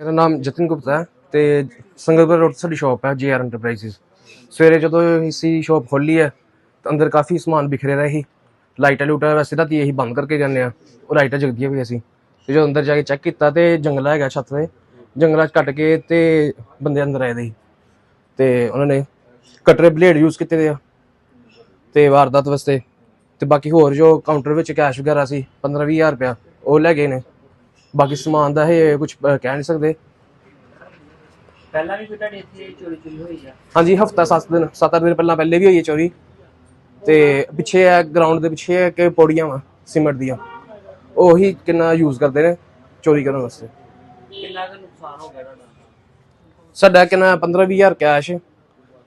ਮੇਰਾ ਨਾਮ ਜਤਨ ਗੁਪਤਾ ਹੈ ਤੇ ਸੰਗਤਪੁਰ ਰੋਡ ਤੇ ਸਾਡੀ ਸ਼ਾਪ ਹੈ ਜੀਆਰ ਐਂਟਰਪ੍ਰਾਈਜ਼ਸ ਸਵੇਰੇ ਜਦੋਂ ਅਸੀਂ ਸ਼ਾਪ ਖੋਲੀ ਹੈ, ਤਾਂ ਅੰਦਰ ਕਾਫੀ ਸਮਾਨ ਬਿਖਰਿਆ ਰਿਹਾ ਸੀ ਲਾਈਟਾਂ ਲੂਟਾਂ ਵੈਸੇ ਤਾਂ ਅਸੀਂ ਬੰਦ ਕਰਕੇ ਜਾਂਦੇ ਆ ਉਹ ਲਾਈਟਾਂ ਜਗਦੀਆਂ ਪਈਆਂ ਸੀ। ਤੇ ਜਦੋਂ ਅੰਦਰ ਜਾ ਕੇ ਚੈੱਕ ਕੀਤਾ ਤੇ ਜੰਗਲਾ ਹੈਗਾ ਛੱਤ ਤੇ, ਜੰਗਲਾਂ 'ਚ ਕੱਟ ਕੇ ਤੇ ਬੰਦੇ ਅੰਦਰ ਆਏ ਦੇ ਸੀ। ਤੇ ਉਹਨਾਂ ਨੇ ਕਟਰੇ ਬਲੇਡ ਯੂਜ਼ ਕੀਤੇ ਦੇ ਆ, ਤੇ ਵਾਰਦਾਤ ਵਾਸਤੇ। ਤੇ ਬਾਕੀ ਹੋਰ ਜੋ ਕਾਊਂਟਰ ਵਿੱਚ ਕੈਸ਼ ਵਗੈਰਾ ਸੀ 15 ਹਜ਼ਾਰ ਰੁਪਇਆ, ਉਹ ਲੈ ਗਏ ਨੇ। ਬਾਕੀ ਸਮਾਨ ਦਾ ਇਹ ਕੁਝ ਕਹਿ ਨਹੀਂ ਸਕਦੇ। ਪਹਿਲਾਂ ਵੀ ਕੋਈ ਤੁਹਾਡੇ ਇੱਥੇ ਚੋਰੀ ਚੋਰੀ ਹੋਈ ਆ? ਹਾਂਜੀ ਹਫਤਾ 7 ਦਿਨ 7 ਦਿਨ ਪਹਿਲਾਂ ਪਹਿਲੇ ਵੀ ਹੋਈ ਹੈ ਚੋਰੀ। ਤੇ ਪਿੱਛੇ ਹੈ ਗਰਾਊਂਡ ਦੇ ਪਿੱਛੇ ਹੈ ਕਿ ਪੌੜੀਆਂ ਵਾ ਸੀਮੈਂਟ ਦੀਆਂ। ਉਹੀ ਕਿੰਨਾ ਯੂਜ਼ ਕਰਦੇ ਨੇ ਚੋਰੀ ਕਰਨ ਵਾਸਤੇ। ਕਿੰਨਾ ਕੁ ਨੁਕਸਾਨ ਹੋ ਗਿਆ ਤੁਹਾਡਾ? ਸਾਡਾ ਕਿੰਨਾ 15 ਹਜ਼ਾਰ ਕੈਸ਼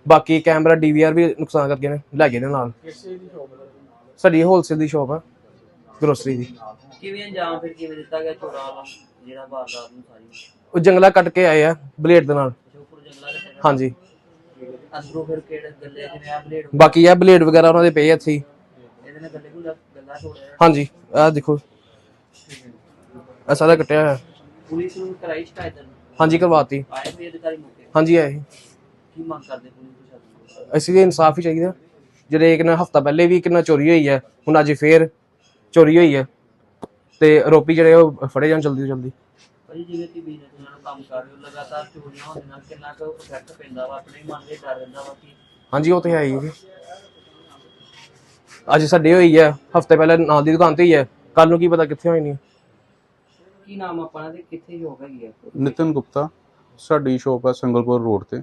ਬਾਕੀ ਕੈਮਰਾ ਡੀਵੀਆਰ ਵੀ ਨੁਕਸਾਨ ਕਰਕੇ ਨੇ ਲੈ ਗਏ ਨੇ ਨਾਲ। ਸਾਡੀ ਹੋਲਸੇਲ ਦੀ ਸ਼ਾਪ ਹੈ ਗਰੋਸਰੀ ਦੀ। ਕਿਵੇਂ ਅੰਜਾਮ ਫਿਰ ਕਿਵੇਂ ਦਿੱਤਾ ਗਿਆ ਚੋਰਾਂ ਵਾਲਾ ਜਿਹੜਾ ਵਾਰਦਾਤ ਨੂੰ ਸਾਰੀ? ਉਹ ਜੰਗਲਾ ਕੱਟ ਕੇ ਆਏ ਆ ਬਲੇਡ ਦੇ ਨਾਲ। ਜੰਗਲਾ ਦੇ। ਹਾਂਜੀ। ਅੰਦਰੋਂ ਫਿਰ ਕਿਹੜੇ ਗੱਲੇ ਜਿਵੇਂ ਆ ਬਲੇਡ ਬਾਕੀ ਇਹ ਬਲੇਡ ਵਗੈਰਾ ਉਹਨਾਂ ਦੇ ਪਏ ਆ ਇੱਥੇ ਹੀ। ਇਹਦੇ ਨਾਲ ਗੱਲੇ ਗੱਲਾ ਤੋੜਿਆ ਹਾਂਜੀ ਆਹ ਦੇਖੋ। ਇਹ ਸਾਰਾ ਕੱਟਿਆ ਹੋਇਆ। ਪੁਲਿਸ ਨੂੰ ਕਰਾਈ ਸ਼ਿਕਾਇਤ ਹਾਂਜੀ ਕਰਵਾਤੀ। ਆਏ ਵੀ ਅਧਿਕਾਰੀ ਮੌਕੇ? ਹਾਂਜੀ ਆਏ ਕੀ ਮੰਗ ਕਰਦੇ ਪੁਲਿਸ ਪ੍ਰਸ਼ਾਸਨ? ਅਸੀਂ ਵੀ ਇਨਸਾਫ ਹੀ ਚਾਹੀਦਾ। ਜਿਹੜੇ ਇੱਕ ਨਾ ਹਫਤਾ ਪਹਿਲੇ ਵੀ ਕਿੰਨਾ ਚੋਰੀ ਹੋਈ ਹੈ ਹੁਣ ਅੱਜ ਫੇਰ ਚੋਰੀ ਹੋਈ ਹੈ ਤੇ ਆਰੋਪੀ ਜਿਹੜੇ ਉਹ ਫੜੇ ਜਾਣ ਜਲਦੀ ਤੋਂ ਜਲਦੀ। ਭਾਜੀ ਜਿਵੇਂ ਕਿ ਬਿਜ਼ਨਸ ਨਾਲ ਕੰਮ ਕਰ ਰਹੇ ਹੋ ਲਗਾਤਾਰ ਚੋਰੀਆਂ ਹੋਣ ਦੇ ਨਾਲ ਕਿੰਨਾ ਕੁ ਇਫੈਕਟ ਪੈਂਦਾ ਵਾ? ਆਪਣੇ ਮਨ ਦੇ ਡਰ ਰਹਿੰਦਾ ਵਾ ਕਿ ਹਾਂਜੀ ਉਹ ਤੇ ਹੈ ਹੀ ਹੈ ਜੀ। ਅੱਜ ਸਾਡੇ ਹੋਈ ਹੈ ਹਫ਼ਤੇ ਪਹਿਲੇ ਨਾਲ ਦੀ ਦੁਕਾਨ ਤੇ ਹੀ ਹੈ ਕੱਲ ਨੂੰ ਕੀ ਪਤਾ ਕਿੱਥੇ ਹੋਈ ਨਹੀਂ ਕੀ ਨਾਮ ਆਪਣਾ ਤੇ ਕਿੱਥੇ ਜੋਬ ਹੈਗੀ ਆ? ਨਿਤਨ ਗੁਪਤਾ ਸਾਡੀ ਸ਼ੋਪ ਹੈ ਸੰਗਲਪੁਰ ਰੋਡ ਤੇ।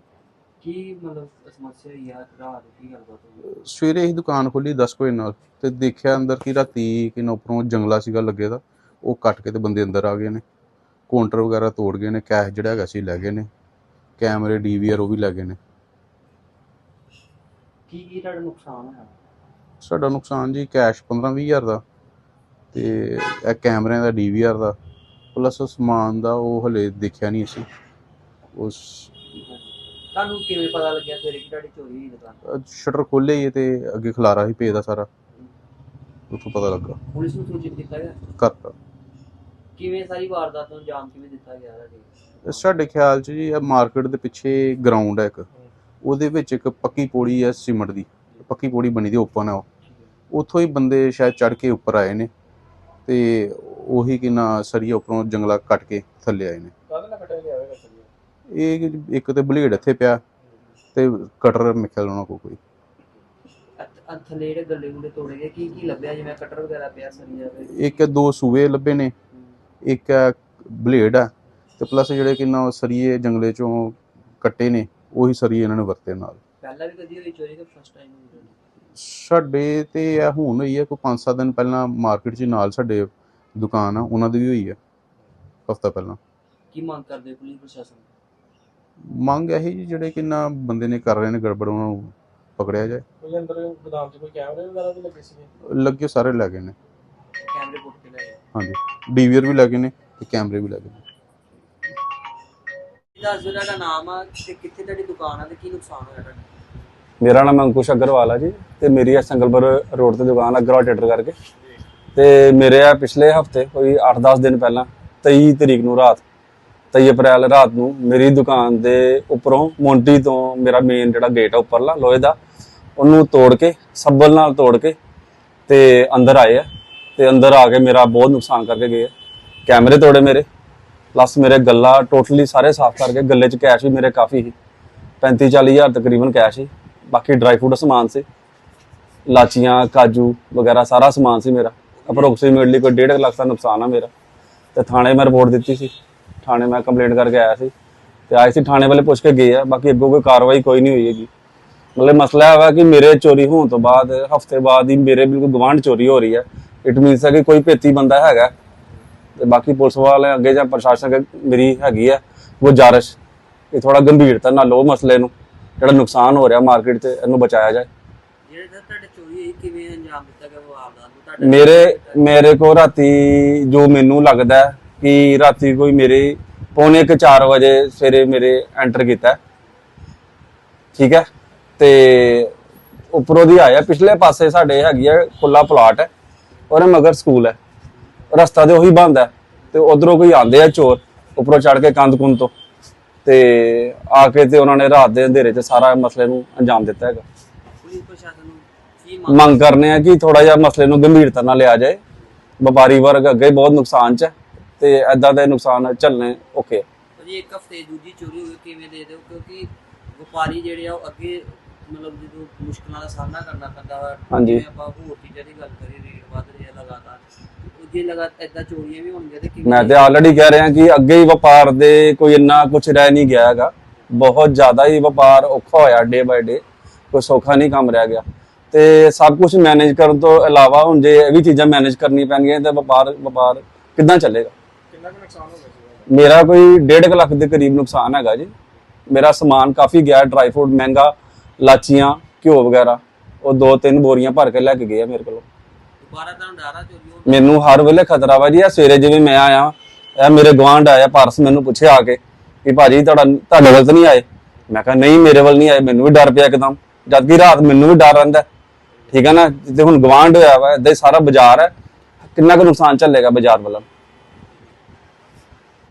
ਕੀ ਮਤਲਬ ਸਮੱਸਿਆ ਹੋਈ ਆ? ਰਾਤ ਕੀ ਗੱਲਬਾਤ ਹੋਈ? ਸਵੇਰੇ ਹੀ ਦੁਕਾਨ ਖੋਲੀ 10 ਵਜੇ ਨਾਲ ਤੇ ਦੇਖਿਆ ਅੰਦਰ ਕਿ ਰਾਤੀ ਕਿ ਉੱਪਰੋਂ ਜੰਗਲਾ ਸੀਗਾ ਲੱਗੇ ਦਾ ਉਹ ਕੱਟ ਕੇ ਤੇ ਬੰਦੇ ਅੰਦਰ ਆ ਗਏ ਨੇ। ਕਾਊਂਟਰ ਵਗੈਰਾ ਤੋੜ ਗਏ ਨੇ ਕੈਸ਼ ਜਿਹੜਾ ਹੈਗਾ ਸੀ ਲੈ ਗਏ ਨੇ ਕੈਮਰੇ ਡੀਵੀਆਰ ਉਹ ਵੀ ਲੈ ਗਏ ਨੇ। ਕੀ ਕੀ ਤੁਹਾਡਾ ਨੁਕਸਾਨ ਹੋਇਆ? ਸਾਡਾ ਨੁਕਸਾਨ ਜੀ ਕੈਸ਼ 15 ਵੀਹ ਹਜ਼ਾਰ ਦਾ ਤੇ ਇਹ ਕੈਮਰਿਆਂ ਦਾ ਡੀਵੀਆਰ ਦਾ ਪਲੱਸ ਸਮਾਨ ਦਾ ਉਹ ਹਲੇ ਦੇਖਿਆ ਨਹੀਂ ਅਸੀਂ। ਉਸ ਤੁਹਾਨੂੰ ਕਿਵੇਂ ਪਤਾ ਲੱਗਿਆ ਸਵੇਰੇ ਕਿ ਤੁਹਾਡੀ ਚੋਰੀ ਹੋਈ ਦੁਕਾਨ ਸ਼ਟਰ ਖੋਲੇ ਹੀ ਤੇ ਅੱਗੇ ਖਲਾਰਾ ਹੀ ਪੇ ਦਾ ਸਾਰਾ ਉੱਥੋਂ ਪਤਾ ਲੱਗਾ। ਪੁਲਿਸ ਨੂੰ ਸੂਚਿਤ ਕੀਤਾ ਗਿਆ? ਕਰਤਾ ਕਿਵੇਂ ਸਾਰੀ ਵਾਰਦਾਤ ਨੂੰ ਅੰਜਾਮ ਕਿਵੇਂ ਦਿੱਤਾ ਗਿਆ ਤੁਹਾਡੇ ਸਾਡੇ ਖਿਆਲ 'ਚ ਜੀ ਇਹ ਮਾਰਕੀਟ ਦੇ ਪਿੱਛੇ ਗਰਾਊਂਡ ਹੈ ਇੱਕ। ਉਹਦੇ ਵਿੱਚ ਇੱਕ ਪੱਕੀ ਪੌੜੀ ਹੈ ਸੀਮਟ ਦੀ। ਪੱਕੀ ਪੌੜੀ ਬਣੀ ਦੀ ਓਪਨ ਹੈ ਉਹ। ਉੱਥੋਂ ਹੀ ਬੰਦੇ ਸ਼ਾਇਦ ਚੜ ਕੇ ਉੱਪਰ ਆਏ ਨੇ ਤੇ ਉਹੀ ਕਿ ਨਾ ਸਰੀਆ ਉੱਪਰੋਂ ਜੰਗਲਾ ਕੱਟ ਕੇ ਥੱਲੇ ਆਏ ਨੇ ਕਾਹਦੇ ਨਾਲ ਕੱਟਿਆ ਗਿਆ ਇਹ ਇੱਕ ਤੇ ਬਲੇਡ ਇੱਥੇ ਪਿਆ ਤੇ ਕਟਰ ਮਿਖਲ ਉਹਨਾਂ ਕੋਲ ਕੋਈ। ਥੱਲੇ ਜਿਹੜੇ ਗੱਲੇ ਗੁੱਲੇ ਤੋੜੇ ਗਏ ਕੀ ਕੀ ਲੱਭਿਆ? ਜਿਵੇਂ ਕਟਰ ਵਗੈਰਾ ਪਿਆ ਸਰੀਆ ਤੇ ਇੱਕ ਦੋ ਸੂਏ ਲੱਭੇ ਨੇ ਇੱਕ ਬਲੇਡ ਆ ਤੇ ਪਲੱਸ ਜਿਹੜੇ ਕਿ ਨਾ ਸਰੀਏ ਜੰਗਲੇ ਚੋਂ ਕੱਟੇ ਨੇ ਉਹੀ ਸਰੀਏ ਇਹਨਾਂ ਨੇ ਵਰਤੇ ਨਾਲ। ਪਹਿਲਾਂ ਵੀ ਕਦੀ ਹੋਈ ਚੋਰੀ ਕਿ ਫਸਟ ਟਾਈਮ ਹੋਈ ਤੁਹਾਡੀ? ਸਾਡੇ ਤੇ ਇਹ ਹੁਣ ਹੋਈ ਹੈ ਕੋਈ 5-7 ਦਿਨ ਪਹਿਲਾਂ ਮਾਰਕੀਟ 'ਚ ਨਾਲ ਸਾਡੇ ਦੁਕਾਨ ਆ ਉਹਨਾਂ ਦੀ ਵੀ ਹੋਈ ਹੈ ਹਫਤਾ ਪਹਿਲਾਂ। ਕੀ ਮੰਗ ਕਰਦੇ ਪੁਲਿਸ ਪ੍ਰਸ਼ਾਸਨ ਮੰਗ ਇਹ ਜੀ ਜਿਹੜੇ ਕਿ ਨਾ ਬੰਦੇ ਨੇ ਕਰ ਰਹੇ ਨੇ ਗੜਬੜ ਉਹਨਾਂ ਨੂੰ ਪਕੜਿਆ ਜਾਏ। ਕੋਈ ਅੰਦਰ ਗੋਦਾਮ 'ਚ ਕੋਈ ਕੈਮਰੇ ਵਗੈਰਾ ਵੀ ਲੱਗੇ ਸੀ ਲੱਗੇ ਸਾਰੇ ਲੈ ਗਏ ਨੇ। ਕੈਮਰੇ ਪੁੱਟ ਕੇ ਲੈ ਗਏ। ਹਾਂਜੀ। ਡੀਵੀਆਰ ਵੀ ਲੈ ਗਏ ਨੇ ਤੇ ਕੈਮਰੇ ਵੀ ਲੈ ਗਏ ਨੇ। ਦੱਸ ਦਿਓ ਤੁਹਾਡਾ ਨਾਮ ਆ ਤੇ ਕਿੱਥੇ ਤੁਹਾਡੀ ਦੁਕਾਨ ਆ ਤੇ ਕੀ ਨੁਕਸਾਨ ਹੋਇਆ ਤੁਹਾਡਾ? ਮੇਰਾ ਨਾਮ ਅੰਕੁਸ਼ ਅਗਰਵਾਲ ਆ ਜੀ ਤੇ ਮੇਰੀ ਆ ਸੰਗਲਪੁਰ ਰੋਡ ਤੇ ਦੁਕਾਨ ਆ ਗਰਾ ਟੀਟਰ ਕਰਕੇ। ਤੇ ਮੇਰੇ ਆ ਪਿਛਲੇ ਹਫ਼ਤੇ ਕੋਈ 8-10 ਦਿਨ ਪਹਿਲਾਂ 23 ਤਰੀਕ ਨੂੰ ਰਾਤ 23 ਅਪ੍ਰੈਲ ਰਾਤ ਨੂੰ ਮੇਰੀ ਦੁਕਾਨ ਦੇ ਉੱਪਰੋਂ ਮੌਂਟੀ ਤੋਂ ਮੇਰਾ ਮੇਨ ਜਿਹੜਾ ਗੇਟ ਆ ਉੱਪਰਲਾ, ਲੋਹੇ ਦਾ, ਉਹਨੂੰ ਤੋੜ ਕੇ, ਸੱਬਲ ਨਾਲ ਤੋੜ ਕੇ ਤੇ ਅੰਦਰ ਆਏ ਆ ਤੇ ਅੰਦਰ ਆ ਕੇ ਮੇਰਾ ਬਹੁਤ ਨੁਕਸਾਨ ਕਰਕੇ ਗਏ ਆ। ਕੈਮਰੇ ਤੋੜੇ ਮੇਰੇ ਪਲੱਸ ਮੇਰੇ ਗੱਲਾ ਟੋਟਲੀ ਸਾਰੇ ਸਾਫ਼ ਕਰਕੇ ਗੱਲੇ 'ਚ ਕੈਸ਼ ਵੀ ਮੇਰੇ ਕਾਫੀ ਸੀ। 35 40 ਹਜ਼ਾਰ ਤਕਰੀਬਨ ਕੈਸ਼ ਸੀ, ਬਾਕੀ ਡਰਾਈ ਫਰੂਟ ਸਮਾਨ ਸੀ। ਲਾਚੀਆਂ, ਕਾਜੂ ਵਗੈਰਾ ਸਾਰਾ ਸਮਾਨ ਸੀ ਮੇਰਾ। ਅਪਰੋਕਸੀਮੇਟਲੀ ਕੋਈ 1.5 ਲੱਖ ਦਾ ਨੁਕਸਾਨ ਆ ਮੇਰਾ। ਤੇ ਥਾਣੇ ਮੈਂ ਰਿਪੋਰਟ ਦਿੱਤੀ ਸੀ। ਥਾਣੇ ਮੈਂ ਕੰਪਲੇਂਟ ਕਰਕੇ ਆਇਆ ਸੀ ਤੇ ਆਏ ਸੀ ਥਾਣੇ ਵਾਲੇ ਪੁੱਛ ਕੇ ਗਏ ਆ ਬਾਕੀ ਅੱਗੋਂ ਕੋਈ ਕਾਰਵਾਈ ਕੋਈ ਨਹੀਂ ਹੋਈ ਹੈਗੀ। ਮਤਲਬ ਮਸਲਾ ਇਹ ਵਾ ਕਿ ਮੇਰੇ ਚੋਰੀ ਹੋਣ ਤੋਂ ਬਾਅਦ ਹਫ਼ਤੇ ਬਾਅਦ ਹੀ ਮੇਰੇ ਬਿਲਕੁਲ ਗਵਾਂਢ ਚੋਰੀ ਹੋ ਰਹੀ ਹੈ। ਇਟ ਮੀਨਸ ਹੈ ਕਿ ਕੋਈ ਭੇਤੀ ਬੰਦਾ ਹੈਗਾ ਤੇ ਬਾਕੀ ਪੁਲਿਸ ਵਾਲੇ ਅੱਗੇ ਜਾਂ ਪ੍ਰਸ਼ਾਸਨ ਮੇਰੀ ਹੈਗੀ ਹੈ ਗੁਜ਼ਾਰਿਸ਼। ਕਿ ਥੋੜਾ ਗੰਭੀਰਤਾ ਨਾਲ ਲੋ ਮਸਲੇ ਨੂੰ ਜਿਹੜਾ ਨੁਕਸਾਨ ਹੋ ਰਿਹਾ ਮਾਰਕੀਟ 'ਚ ਇਹਨੂੰ ਬਚਾਇਆ ਜਾਏ। ਤਾਂ ਮੇਰੇ ਮੇਰੇ ਕੋ ਰਾਤੀ ਜੋ ਮੈਨੂੰ ਲੱਗਦਾ ਕਿ ਰਾਤੀ ਕੋਈ ਮੇਰੇ ਪੌਣੇ ਕੁ 4 ਵਜੇ ਸਵੇਰੇ ਮੇਰੇ ਐਂਟਰ ਕੀਤਾ। ਠੀਕ ਹੈ? ਤੇ ਉੱਪਰੋਂ ਦੀ ਆਇਆ ਪਿਛਲੇ ਪਾਸੇ ਸਾਡੇ ਹੈਗੀ ਹੈ ਖੁੱਲਾ ਪਲਾਟ ਹੈ। ਔਰ ਮਗਰ ਸਕੂਲ ਹੈ। ਰਸਤਾ ਤੇ ਉਹੀ ਬੰਦ ਹੈ। ਤੇ ਉਧਰੋਂ ਕੋਈ ਆਂਦੇ ਆ ਚੋਰ ਉੱਪਰੋਂ ਚੜ ਕੇ ਕੰਧ ਕੁੰਨ ਤੋਂ। ਤੇ ਆ ਕੇ ਤੇ ਉਹਨਾਂ ਨੇ ਰਾਤ ਦੇ ਅੰਧੇਰੇ 'ਚ ਸਾਰਾ ਮਸਲੇ ਨੂੰ ਅੰਜਾਮ ਦਿੱਤਾ ਹੈਗਾ। ਪੁਲਿਸ ਪ੍ਰਸ਼ਾਸਨ ਨੂੰ ਕੀ ਮੰਗ ਮੰਗ ਕਰਨੇ ਆ ਕਿ ਥੋੜਾ ਜਿਹਾ ਮਸਲੇ ਨੂੰ ਗੰਭੀਰਤਾ ਨਾਲ ਲਿਆ ਜਾਏ। ਵਪਾਰੀ ਵਰਗ ਅੱਗੇ ਬਹੁਤ ਨੁਕਸਾਨ 'ਚ ਹੈ। ਤੇ ਐਦਾਂ ਦੇ ਨੁਕਸਾਨ ਝੱਲਣੇ ਆ। ਭਾਜੀ ਇੱਕ ਹਫ਼ਤੇ ਦੂਜੀ ਚੋਰੀ ਹੋਈ ਕਿਵੇਂ ਦੇ ਦਿਓ? ਕਿਉਂਕਿ ਵਪਾਰੀ ਜਿਹੜੇ ਆ ਉਹ ਅੱਗੇ ਮਤਲਬ ਜਦੋਂ ਮੁਸ਼ਕਲਾਂ ਦਾ ਸਾਹਮਣਾ ਕਰਨਾ ਪੈਂਦਾ ਵਾ ਹਾਂਜੀ। ਜਿਵੇਂ ਆਪਾਂ ਹੋਰ ਚੀਜ਼ਾਂ ਦੀ ਗੱਲ ਕਰੀਏ ਰੇਟ ਵੱਧ ਰਿਹਾ ਲਗਾਤਾਰ ਜੇ ਲਗਾ ਏਦਾਂ ਚੋਰੀਆਂ ਵੀ ਹੋਣਗੀਆਂ ਤੇ ਕਿਵੇਂ ਮੈਂ ਤੇ ਆਲਰੇਡੀ ਕਹਿ ਰਿਹਾ ਕਿ ਅੱਗੇ ਹੀ ਵਪਾਰ ਦੇ ਕੋਈ ਇੰਨਾ ਕੁਝ ਰਹਿ ਨਹੀਂ ਗਿਆ ਹੈਗਾ। ਬਹੁਤ ਜ਼ਿਆਦਾ ਹੀ ਵਪਾਰ ਔਖਾ ਹੋਇਆ ਡੇ ਬਾਏ ਡੇ ਕੋਈ ਸੌਖਾ ਨਹੀਂ ਕੰਮ ਰਹਿ ਗਿਆ। ਤੇ ਸਭ ਕੁਝ ਮੈਨੇਜ ਕਰਨ ਤੋਂ ਇਲਾਵਾ ਹੁਣ ਜੇ ਇਹ ਵੀ ਚੀਜ਼ਾਂ ਮੈਨੇਜ ਕਰਨੀ ਪੈਣਗੀਆਂ ਤਾਂ ਵਪਾਰ ਵਪਾਰ ਕਿੱਦਾਂ ਚੱਲੇਗਾ? ਕਿੰਨਾ ਕੁ ਨੁਕਸਾਨ ਹੋ ਗਿਆ ਸੀ ਮੇਰਾ ਕੋਈ 1.5 ਲੱਖ ਦੇ ਕਰੀਬ ਨੁਕਸਾਨ ਹੈਗਾ ਜੀ। ਮੇਰਾ ਸਮਾਨ ਕਾਫੀ ਗਿਆ ਡਰਾਈ ਫਰੂਟ ਮਹਿੰਗਾ ਲਾਚੀਆਂ ਘਿਓ ਵਗੈਰਾ। ਉਹ ਦੋ ਤਿੰਨ ਬੋਰੀਆਂ ਭਰ ਕੇ ਲੈ ਕੇ ਗਏ ਆ ਮੇਰੇ ਕੋਲੋਂ। ਦੁਬਾਰਾ ਤਾਂ ਡਾਰਾ ਚੋਰੀ ਹੋਣ ਮੈਨੂੰ ਹਰ ਵੇਲੇ ਖਤਰਾ ਵਾ ਜੀ। ਆ ਸਵੇਰੇ ਜਿਵੇਂ ਮੈਂ ਆਇਆ ਇਹ ਮੇਰੇ ਗਵਾਂਢ ਆਇਆ ਪਰਸ ਮੈਨੂੰ ਪੁੱਛਿਆ ਆ ਕੇ ਕਿ ਭਾਜੀ ਤੁਹਾਡਾ ਤੁਹਾਡੇ ਵੱਲ ਤਾਂ ਨਹੀਂ ਆਏ। ਮੈਂ ਕਿਹਾ ਨਹੀਂ ਮੇਰੇ ਵੱਲ ਨਹੀਂ ਆਏ। ਮੈਨੂੰ ਵੀ ਡਰ ਪਿਆ ਇੱਕਦਮ। ਜਦ ਕਿ ਰਾਤ ਮੈਨੂੰ ਵੀ ਡਰ ਰਹਿੰਦਾ। ਠੀਕ ਹੈ ਨਾ? ਤੇ ਹੁਣ ਗਵਾਂਢ ਹੋਇਆ ਵਾ ਏਦਾਂ ਹੀ ਸਾਰਾ ਬਾਜ਼ਾਰ ਹੈ। ਕਿੰਨਾ ਕੁ ਨੁਕਸਾਨ ਚੱਲੇਗਾ ਬਾਜ਼ਾਰ ਵੱਲੋਂ?